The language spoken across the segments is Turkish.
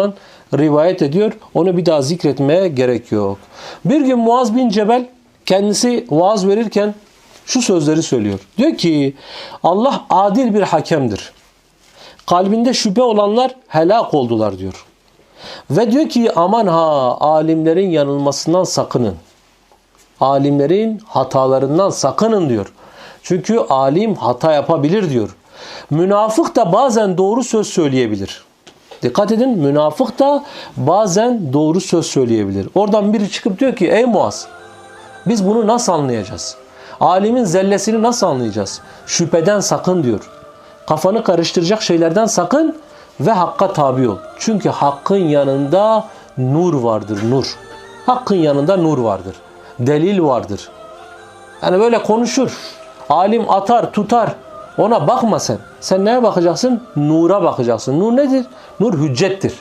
anhu'dan rivayet ediyor. Onu bir daha zikretmeye gerek yok. Bir gün Muaz bin Cebel kendisi vaaz verirken şu sözleri söylüyor. Diyor ki Allah adil bir hakemdir. Kalbinde şüphe olanlar helak oldular diyor. Ve diyor ki aman ha alimlerin yanılmasından sakının. Alimlerin hatalarından sakının diyor. Çünkü alim hata yapabilir diyor. Münafık da bazen doğru söz söyleyebilir. Dikkat edin münafık da bazen doğru söz söyleyebilir. Oradan biri çıkıp diyor ki ey Muaz biz bunu nasıl anlayacağız? Alimin zellesini nasıl anlayacağız? Şüpheden sakın diyor. Kafanı karıştıracak şeylerden sakın ve hakka tabi ol. Çünkü hakkın yanında nur vardır, nur. Hakkın yanında nur vardır. Delil vardır. Yani böyle konuşur. Alim atar, tutar. Ona bakma sen. Sen neye bakacaksın? Nura bakacaksın. Nur nedir? Nur hüccettir.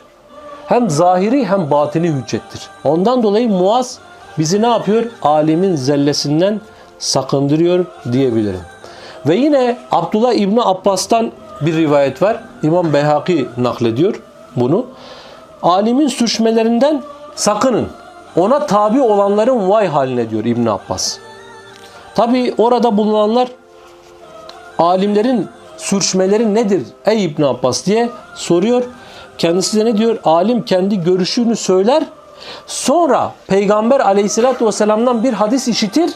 Hem zahiri hem batini hüccettir. Ondan dolayı Muaz bizi ne yapıyor? Alimin zellesinden sakındırıyor diyebilirim. Ve yine Abdullah İbni Abbas'tan bir rivayet var. İmam Beyhaki naklediyor bunu. Alimin sürçmelerinden sakının. Ona tabi olanların vay haline diyor İbn Abbas. Tabi orada bulunanlar alimlerin sürçmeleri nedir ey İbn Abbas diye soruyor. Kendisi de ne diyor? Alim kendi görüşünü söyler. Sonra Peygamber aleyhissalatü vesselam'dan bir hadis işitir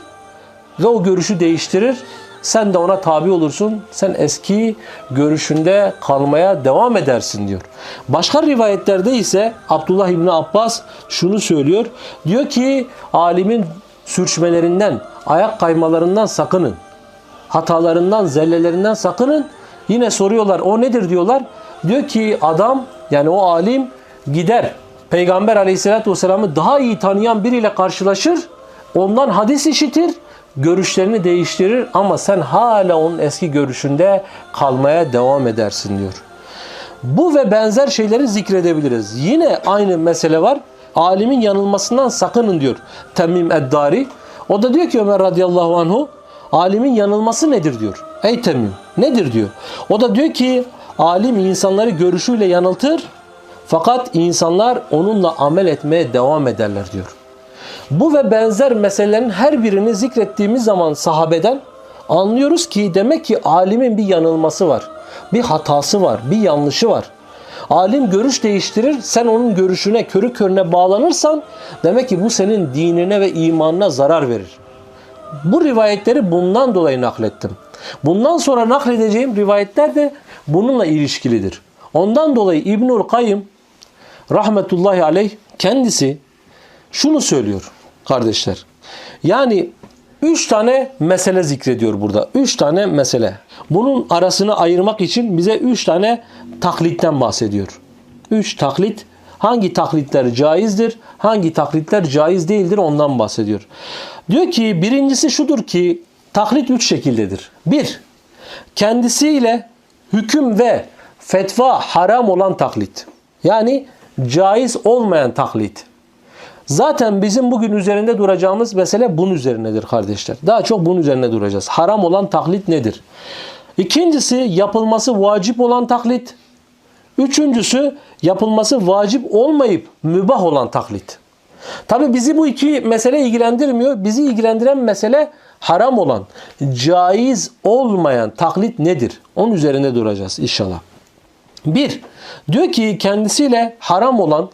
ve o görüşü değiştirir. Sen de ona tabi olursun. Sen eski görüşünde kalmaya devam edersin diyor. Başka rivayetlerde ise Abdullah İbni Abbas şunu söylüyor. Diyor ki alimin sürçmelerinden, ayak kaymalarından sakının. Hatalarından, zellelerinden sakının. Yine soruyorlar o nedir diyorlar. Diyor ki adam yani o alim gider. Peygamber aleyhissalatü vesselam'ı daha iyi tanıyan biriyle karşılaşır. Ondan hadis işitir görüşlerini değiştirir ama sen hala onun eski görüşünde kalmaya devam edersin diyor. Bu ve benzer şeyleri zikredebiliriz. Yine aynı mesele var. Alimin yanılmasından sakının diyor Temim Eddari. O da diyor ki Ömer radıyallahu anhu alimin yanılması nedir diyor. Ey Temim nedir diyor. O da diyor ki alim insanları görüşüyle yanıltır fakat insanlar onunla amel etmeye devam ederler diyor. Bu ve benzer meselelerin her birini zikrettiğimiz zaman sahabeden anlıyoruz ki demek ki alimin bir yanılması var. Bir hatası var, bir yanlışı var. Alim görüş değiştirir, sen onun görüşüne körü körüne bağlanırsan demek ki bu senin dinine ve imanına zarar verir. Bu rivayetleri bundan dolayı naklettim. Bundan sonra nakledeceğim rivayetler de bununla ilişkilidir. Ondan dolayı İbnül Kayyım rahmetullahi aleyh kendisi şunu söylüyor kardeşler. Yani üç tane mesele zikrediyor burada. Üç tane mesele. Bunun arasını ayırmak için bize üç tane taklitten bahsediyor. Üç taklit. Hangi taklitler caizdir, hangi taklitler caiz değildir ondan bahsediyor. Diyor ki birincisi şudur ki taklit üç şekildedir. Bir, kendisiyle hüküm ve fetva haram olan taklit. Yani caiz olmayan taklit. Zaten bizim bugün üzerinde duracağımız mesele bunun üzerinedir kardeşler. Daha çok bunun üzerine duracağız. Haram olan taklit nedir? İkincisi yapılması vacip olan taklit. Üçüncüsü yapılması vacip olmayıp mübah olan taklit. Tabi bizi bu iki mesele ilgilendirmiyor. Bizi ilgilendiren mesele haram olan, caiz olmayan taklit nedir? Onun üzerinde duracağız inşallah. Bir, diyor ki kendisiyle haram olan,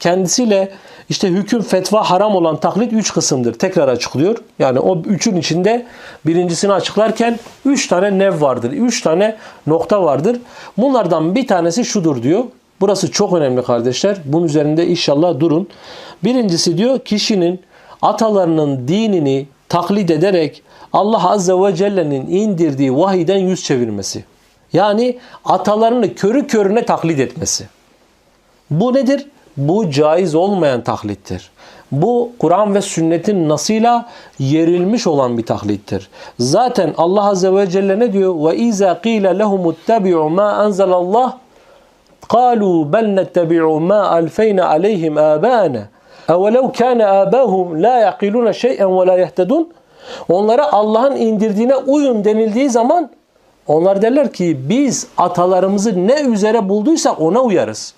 kendisiyle işte hüküm fetva haram olan taklit üç kısımdır. Tekrar açıklıyor. Yani o üçün içinde birincisini açıklarken üç tane nev vardır. Üç tane nokta vardır. Bunlardan bir tanesi şudur diyor. Burası çok önemli kardeşler. Bunun üzerinde inşallah durun. Birincisi diyor kişinin atalarının dinini taklit ederek Allah Azze ve Celle'nin indirdiği vahiden yüz çevirmesi. Yani atalarını körü körüne taklit etmesi. Bu nedir? Bu caiz olmayan taklittir. Bu Kur'an ve sünnetin nasıyla yerilmiş olan bir taklittir. Zaten Allah Azze ve Celle ne diyor? Ve izâ qîle lehum ittabi'u mâ enzelallah قالوا بل نتبع ما ألفينا عليهم آباءنا أولو كان آباهم لا يعقلون شيئا ولا يهتدون Onlara Allah'ın indirdiğine uyun denildiği zaman onlar derler ki biz atalarımızı ne üzere bulduysak ona uyarız.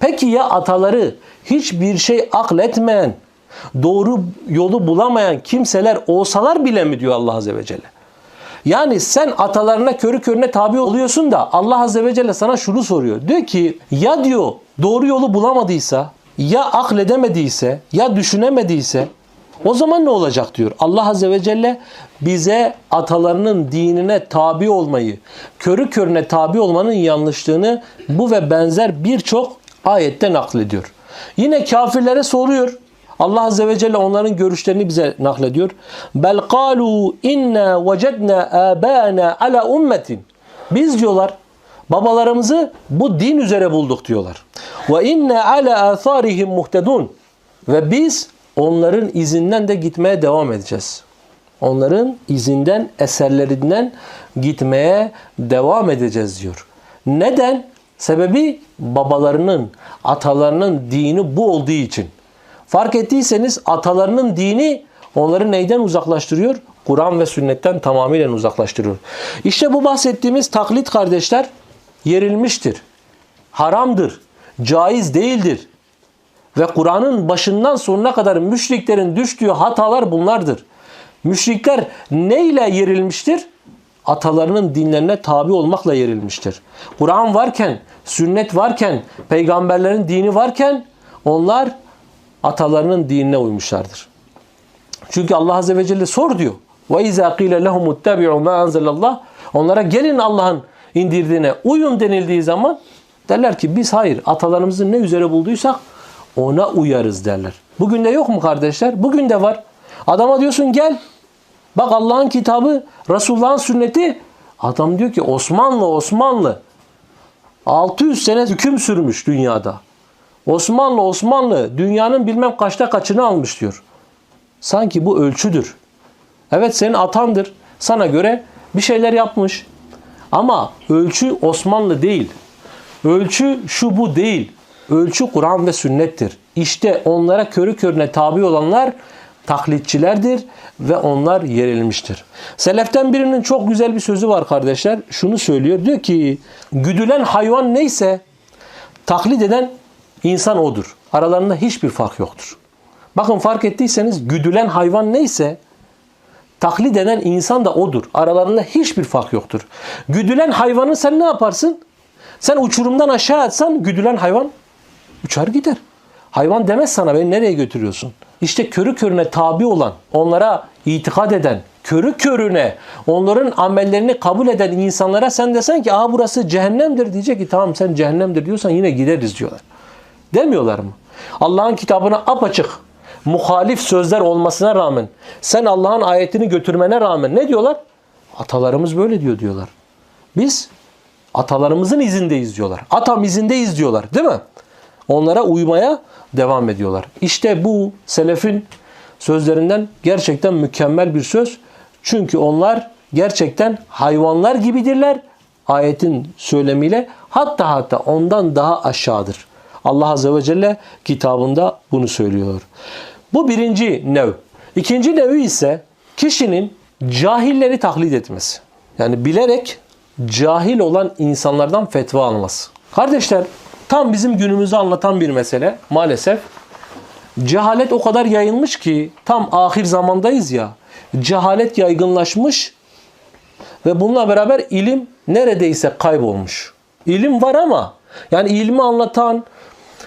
Peki ya ataları hiçbir şey akletmeyen, doğru yolu bulamayan kimseler olsalar bile mi diyor Allah Azze ve Celle? Yani sen atalarına körü körüne tabi oluyorsun da Allah Azze ve Celle sana şunu soruyor. Diyor ki ya diyor doğru yolu bulamadıysa, ya akledemediyse, ya düşünemediyse o zaman ne olacak diyor. Allah Azze ve Celle bize atalarının dinine tabi olmayı, körü körüne tabi olmanın yanlışlığını bu ve benzer birçok ayette naklediyor. Yine kafirlere soruyor. Allah Azze ve Celle onların görüşlerini bize naklediyor. Bel kalu inna vecedna abana ala ummetin. Biz diyorlar babalarımızı bu din üzere bulduk diyorlar. Ve inna ala atharihim muhtedun. Ve biz onların izinden de gitmeye devam edeceğiz. Onların izinden, eserlerinden gitmeye devam edeceğiz diyor. Neden? Sebebi babalarının, atalarının dini bu olduğu için. Fark ettiyseniz atalarının dini onları neyden uzaklaştırıyor? Kur'an ve sünnetten tamamıyla uzaklaştırıyor. İşte bu bahsettiğimiz taklit kardeşler yerilmiştir. Haramdır. Caiz değildir. Ve Kur'an'ın başından sonuna kadar müşriklerin düştüğü hatalar bunlardır. Müşrikler neyle yerilmiştir? Atalarının dinlerine tabi olmakla yerilmiştir. Kur'an varken, sünnet varken, peygamberlerin dini varken onlar atalarının dinine uymuşlardır. Çünkü Allah Azze ve Celle sor diyor. İzâ qîle lehum ittabi'u mâ anzelallah. Onlara gelin Allah'ın indirdiğine uyun denildiği zaman derler ki biz hayır atalarımızın ne üzere bulduysak ona uyarız derler. Bugün de yok mu kardeşler? Bugün de var. Adama diyorsun gel. Bak Allah'ın kitabı, Resulullah'ın sünneti. Adam diyor ki Osmanlı Osmanlı. 600 sene hüküm sürmüş dünyada. Osmanlı Osmanlı dünyanın bilmem kaçta kaçını almış diyor. Sanki bu ölçüdür. Evet senin atandır. Sana göre bir şeyler yapmış. Ama ölçü Osmanlı değil. Ölçü şu bu değil. Ölçü Kur'an ve sünnettir. İşte onlara körü körüne tabi olanlar taklitçilerdir ve onlar yerilmiştir. Seleften birinin çok güzel bir sözü var kardeşler. Şunu söylüyor. Diyor ki güdülen hayvan neyse taklit eden insan odur. Aralarında hiçbir fark yoktur. Bakın fark ettiyseniz güdülen hayvan neyse taklit eden insan da odur. Aralarında hiçbir fark yoktur. Güdülen hayvanı sen ne yaparsın? Sen uçurumdan aşağı atsan güdülen hayvan uçar gider. Hayvan demez sana beni nereye götürüyorsun? İşte körü körüne tabi olan, onlara itikad eden, körü körüne onların amellerini kabul eden insanlara sen desen ki Aa, burası cehennemdir diyecek ki tamam sen cehennemdir diyorsan yine gideriz diyorlar. Demiyorlar mı? Allah'ın kitabına apaçık muhalif sözler olmasına rağmen sen Allah'ın ayetini götürmene rağmen ne diyorlar? Atalarımız böyle diyor diyorlar. Biz atalarımızın izindeyiz diyorlar. Atam izindeyiz diyorlar değil mi? Onlara uymaya devam ediyorlar. İşte bu selefin sözlerinden gerçekten mükemmel bir söz. Çünkü onlar gerçekten hayvanlar gibidirler. Ayetin söylemiyle hatta hatta ondan daha aşağıdır. Allah Azze ve Celle kitabında bunu söylüyor. Bu birinci nev. İkinci nevi ise kişinin cahilleri taklit etmesi. Yani bilerek cahil olan insanlardan fetva alması. Kardeşler tam bizim günümüzü anlatan bir mesele maalesef. Cehalet o kadar yayılmış ki tam ahir zamandayız ya. Cehalet yaygınlaşmış ve bununla beraber ilim neredeyse kaybolmuş. İlim var ama yani ilmi anlatan,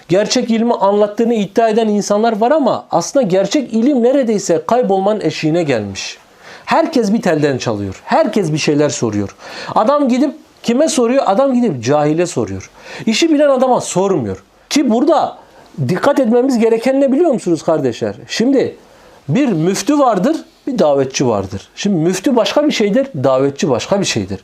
gerçek ilmi anlattığını iddia eden insanlar var ama aslında gerçek ilim neredeyse kaybolmanın eşiğine gelmiş. Herkes bir telden çalıyor. Herkes bir şeyler soruyor. Adam gidip kime soruyor? Adam gidip cahile soruyor. İşi bilen adama sormuyor. Ki burada dikkat etmemiz gereken ne biliyor musunuz kardeşler? Şimdi bir müftü vardır, bir davetçi vardır. Şimdi müftü başka bir şeydir, davetçi başka bir şeydir.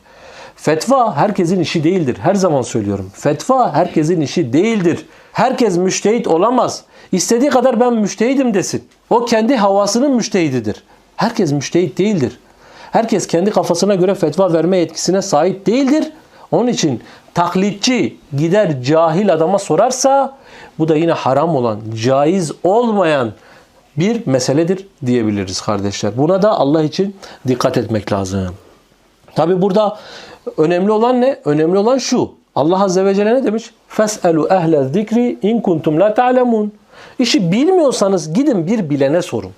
Fetva herkesin işi değildir. Her zaman söylüyorum. Fetva herkesin işi değildir. Herkes müştehit olamaz. İstediği kadar ben müştehidim desin. O kendi havasının müştehididir. Herkes müştehit değildir. Herkes kendi kafasına göre fetva verme yetkisine sahip değildir. Onun için taklitçi gider cahil adama sorarsa bu da yine haram olan, caiz olmayan bir meseledir diyebiliriz kardeşler. Buna da Allah için dikkat etmek lazım. Tabi burada önemli olan ne? Önemli olan şu. Allah Azze ve Celle ne demiş? Fes'elu ehle zikri in kuntum la ta'lemun. İşi bilmiyorsanız gidin bir bilene sorun.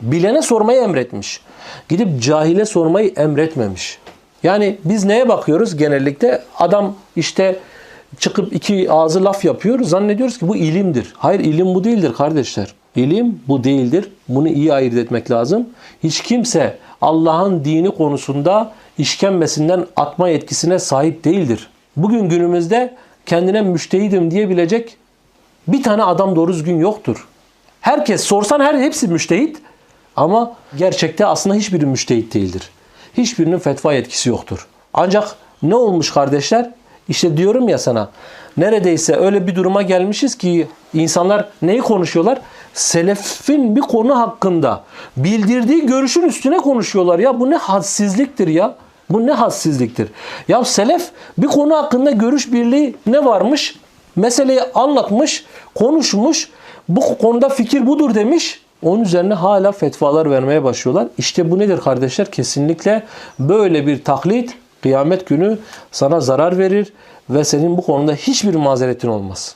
Bilene sormayı emretmiş. Gidip cahile sormayı emretmemiş. Yani biz neye bakıyoruz genellikle? Adam işte çıkıp iki ağzı laf yapıyor. Zannediyoruz ki bu ilimdir. Hayır ilim bu değildir kardeşler. İlim bu değildir. Bunu iyi ayırt etmek lazım. Hiç kimse Allah'ın dini konusunda işkembesinden atma yetkisine sahip değildir. Bugün günümüzde kendine müştehidim diyebilecek bir tane adam doğru düzgün yoktur. Herkes sorsan her hepsi müştehit ama gerçekte aslında hiçbiri müştehit değildir. Hiçbirinin fetva yetkisi yoktur. Ancak ne olmuş kardeşler? İşte diyorum ya sana neredeyse öyle bir duruma gelmişiz ki insanlar neyi konuşuyorlar? Selefin bir konu hakkında bildirdiği görüşün üstüne konuşuyorlar. Ya bu ne hadsizliktir ya. Bu ne hadsizliktir. Ya selef bir konu hakkında görüş birliği ne varmış? Meseleyi anlatmış, konuşmuş. Bu konuda fikir budur demiş. Onun üzerine hala fetvalar vermeye başlıyorlar. İşte bu nedir kardeşler? Kesinlikle böyle bir taklit kıyamet günü sana zarar verir ve senin bu konuda hiçbir mazeretin olmaz.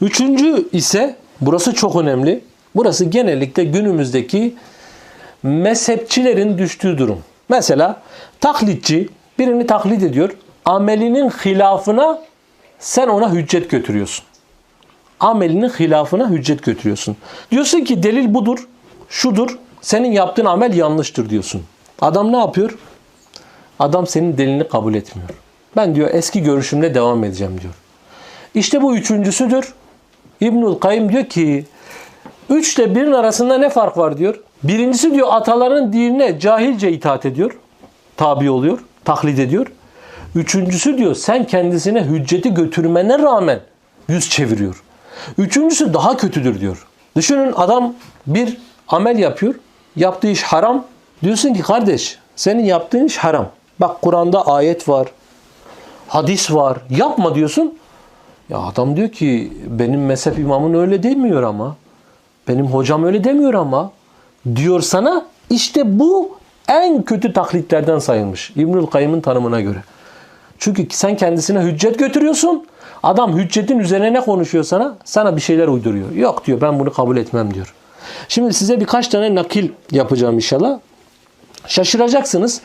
Üçüncü ise burası çok önemli. Burası genellikle günümüzdeki mezhepçilerin düştüğü durum. Mesela taklitçi birini taklit ediyor. Amelinin hilafına sen ona hüccet götürüyorsun. Amelinin hilafına hüccet götürüyorsun. Diyorsun ki delil budur, şudur. Senin yaptığın amel yanlıştır diyorsun. Adam ne yapıyor? Adam senin delilini kabul etmiyor. Ben diyor eski görüşümle devam edeceğim diyor. İşte bu üçüncüsüdür. İbnül Kayyım diyor ki üçle birin arasında ne fark var diyor. Birincisi diyor ataların dinine cahilce itaat ediyor. Tabi oluyor. Taklit ediyor. Üçüncüsü diyor sen kendisine hücceti götürmene rağmen yüz çeviriyor. Üçüncüsü daha kötüdür diyor. Düşünün adam bir amel yapıyor. Yaptığı iş haram. Diyorsun ki kardeş senin yaptığın iş haram. Bak Kur'an'da ayet var. Hadis var. Yapma diyorsun. Ya adam diyor ki benim mezhep imamın öyle demiyor ama. Benim hocam öyle demiyor ama. Diyor sana işte bu en kötü taklitlerden sayılmış. İbnül Kayyım'ın tanımına göre. Çünkü sen kendisine hüccet götürüyorsun. Adam hüccetin üzerine ne konuşuyor sana? Sana bir şeyler uyduruyor. Yok diyor ben bunu kabul etmem diyor. Şimdi size birkaç tane nakil yapacağım inşallah. Şaşıracaksınız.